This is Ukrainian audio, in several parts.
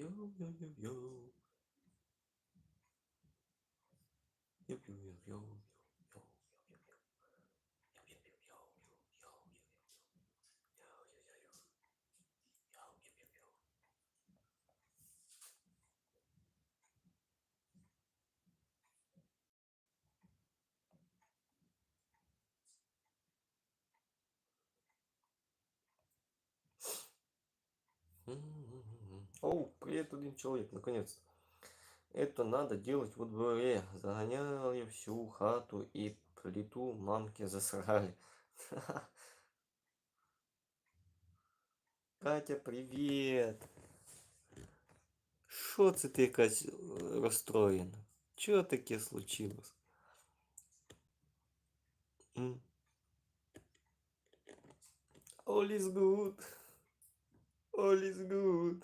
Yo, yo, yo, yo. Yo, yo, yo, yo. yo Mm-hmm. Оу, привет, один человек, наконец-то. Это надо делать во дворе. Загоняли всю хату и плиту мамки засрали. Катя, привет. Що це ти якась розстроєна? Чого таке случилось? All is good. All is good.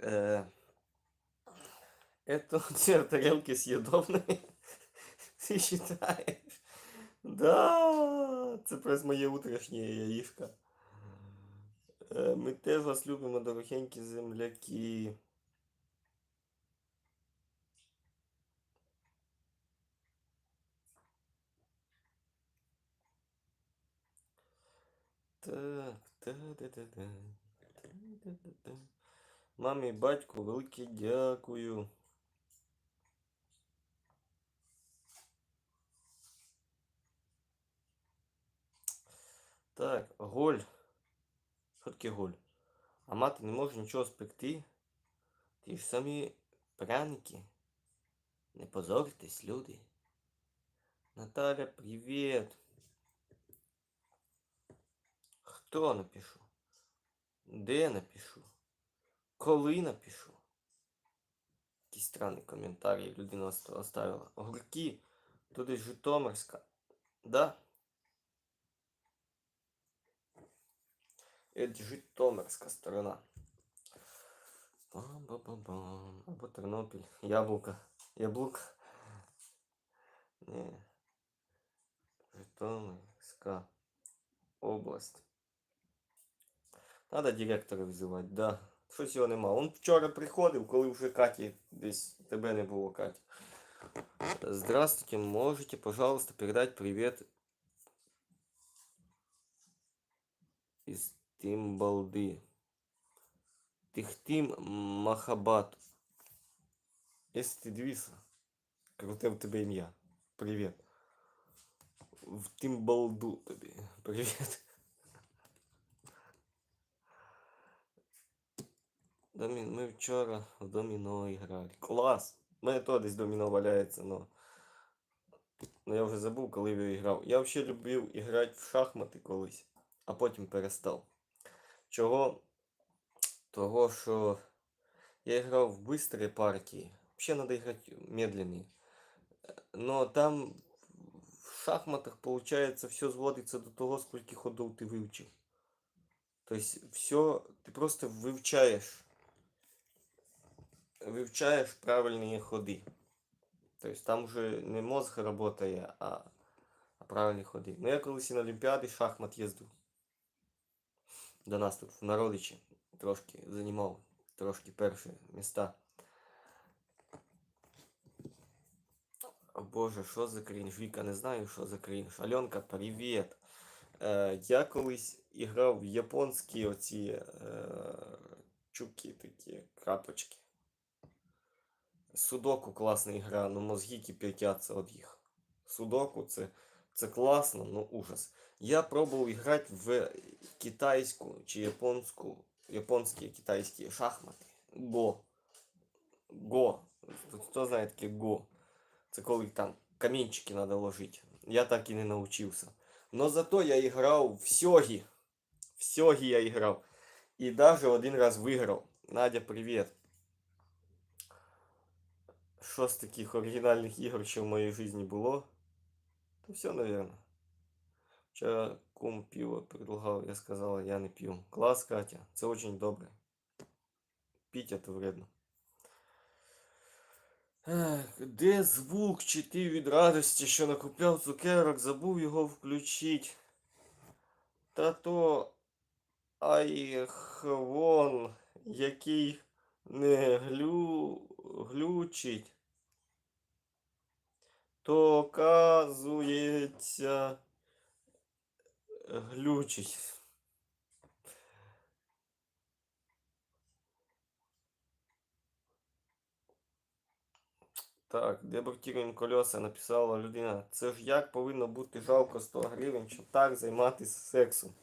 Э, Это у тебя тарелки съедобные? Ты считаешь? Да, це прес моє утрішнє яїшко. Е, Ми теж вас любимо, дорогенькі земляки. Так, та-да-да-да. Та-да-да-да. Мамі батьку велике дякую. Так, голь. Що таке голь? А мати не може нічого спекти. Ті ж самі пряники. Не позорьтесь, люди. Наталя, привіт. Хто напишу? Де напишу? Коли напишу? Який странний коментарій людина оста- оставила. Огурки, туди Житомирська. Да? Это Житомирська сторона. Бам-бам-бам-бам. Або Тернопіль. Яблука. Яблука. Не. Житомирська область. Надо директора визивати, да. Щось його нема. Он вчора приходив, коли вже Каті десь тебе не було, Катя. Здравствуйте, можете, пожалуйста, передать привет из Тимбалды. Тихтим Махабат. Если ти дивися, круте в тебе ім'я. Привіт. В Тимбалду тобі. Привіт. Домі... Ми вчора в доміно грали. Клас! У мене то десь доміно валяється, но... но я вже забув, коли я грав. Я взагалі любив грати в шахмати колись, а потім перестав. Чого? Того, що я грав в быстрые партии. Вообще надо играть медленные. Но там в шахматах, получается, все зводится до того, сколько ходов ты выучил. То есть все, ты просто вивчаєш. Вивчаєш правильні ходи. Тобто там вже не мозг працює, а, а правильні ходи. Ну я колись і на Олімпіади шахмат їздив. До нас тут в Народичі трошки займав трошки перші міста. Боже, що за крінж? Віка, не знаю, що за крінж. Альонка, привіт. Е, я колись іграв в японські оці е, чуки такі, крапочки. Судоку класна ігра, но мозги кипятяться від їх. Судоку це, це класно, но ужас. Я пробував грати в китайську чи японську, японські китайські шахмати. Го. Го. Хто знає таке Го? Це коли там камінчики треба ложити. Я так і не навчився. Но зато я грав в сьогі. В сьогі я грав. І навіть один раз виграв. Надя, привіт. Що з таких оригінальних ігор, що в моїй житті було? То все, наверное. Вчора кум пиво предлагав, я сказала, я не п'ю. Клас, Катя, це очень добре. Піть это вредно. Де звук? Чи ти від радості, що накупляв цукерок, забув його включить? Та то айхвон, який не глю... глючить, то оказується глючить. Так, дебортуємо колеса, написала людина. Це ж як повинно бути жалко 100 гривень, щоб так займатися сексом.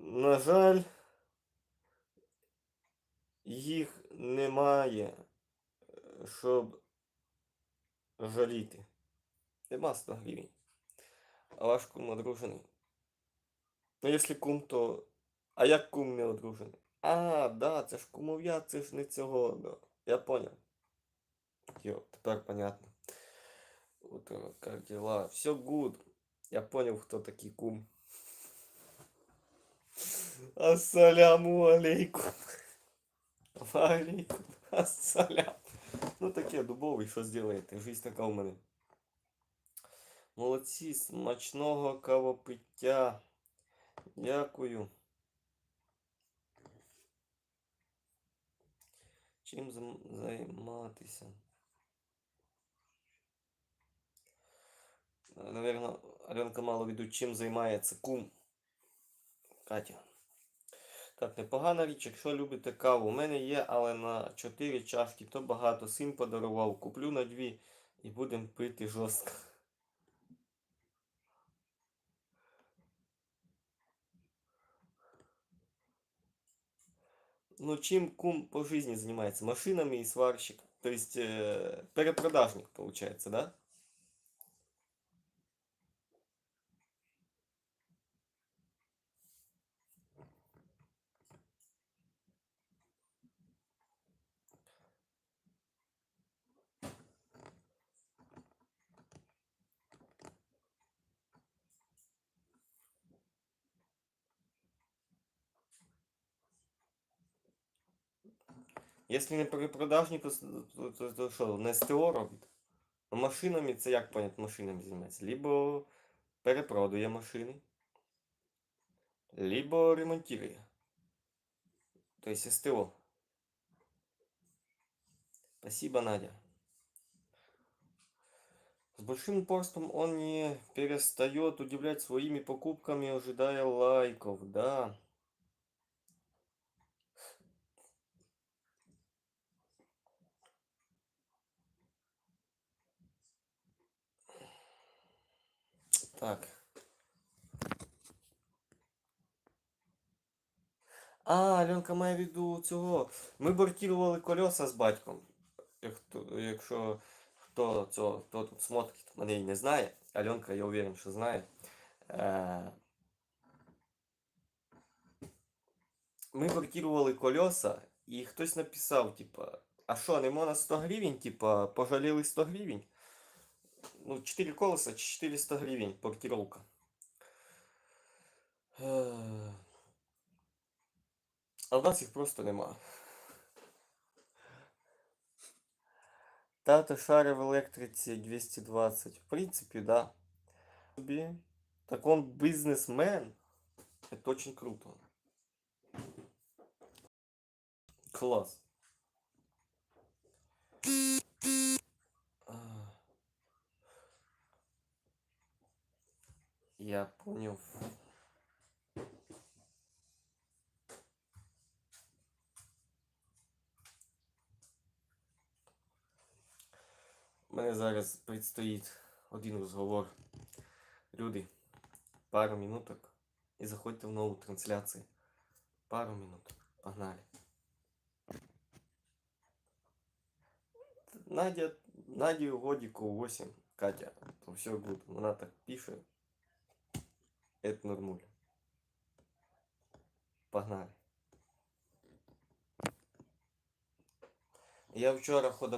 На жаль, їх немає, щоб жаліти. Нема 100 гривень. А ваш кум одружений. Ну, якщо кум, то. А як кум не одружений? А, да, це ж кумов'я, це ж не цього. Да. Я понял. Йо, тепер понятно. Утро, как дела? Все good. Я понял, кто такие кум. Ассаляму алейкум. Алейкум. Ассалям. Ну таке дубовий, що зробите? Жизнь така у мене. Молодці, смачного кавопиття. Дякую. Чим займатися? Наверно, Аленка мало в виду, чим займається кум. Катя. Так, непогана річ, якщо любите каву. У мене є, але на 4 чашки, то багато. Син подарував. Куплю на 2 і будемо пити жорстко. Ну, чим кум по жизни занимается? Машинами и сварщик. То есть э, перепродажник, получается, да? Якщо не перепродажник, то, то, то, то що, не СТО робить? Машинами це як понять машинами займається? Либо перепродує машини, либо ремонтує. То есть СТО. Спасибо, Надя. С большим упорством он не перестает удивлять своими покупками, ожидая лайков, да. Так. А, Альонка має в виду цього. Ми бортували колеса з батьком. Якщо хто цього, хто тут смотрить, мене і не знає. Альонка, я уверен, що знає. Е, Ми бортували колеса, і хтось написав, типа, а що, не можна 100 гривень, типа, пожаліли 100 гривень? Ну, 4 колеса, 400 гривень, портировка. А в нас їх просто нема. Тато шари в електриці 220. В принципі, да. Так он бизнесмен. Это очень круто. Класс. Я понял. У мене зараз предстоїть один розговор. Люди, пару минуток і заходьте в нову трансляцію. Пару минут. Погнали. Надя, Наді годику 8, Катя, то все good. Вона так пише. Это нормуль. Погнали. Я вчора ходив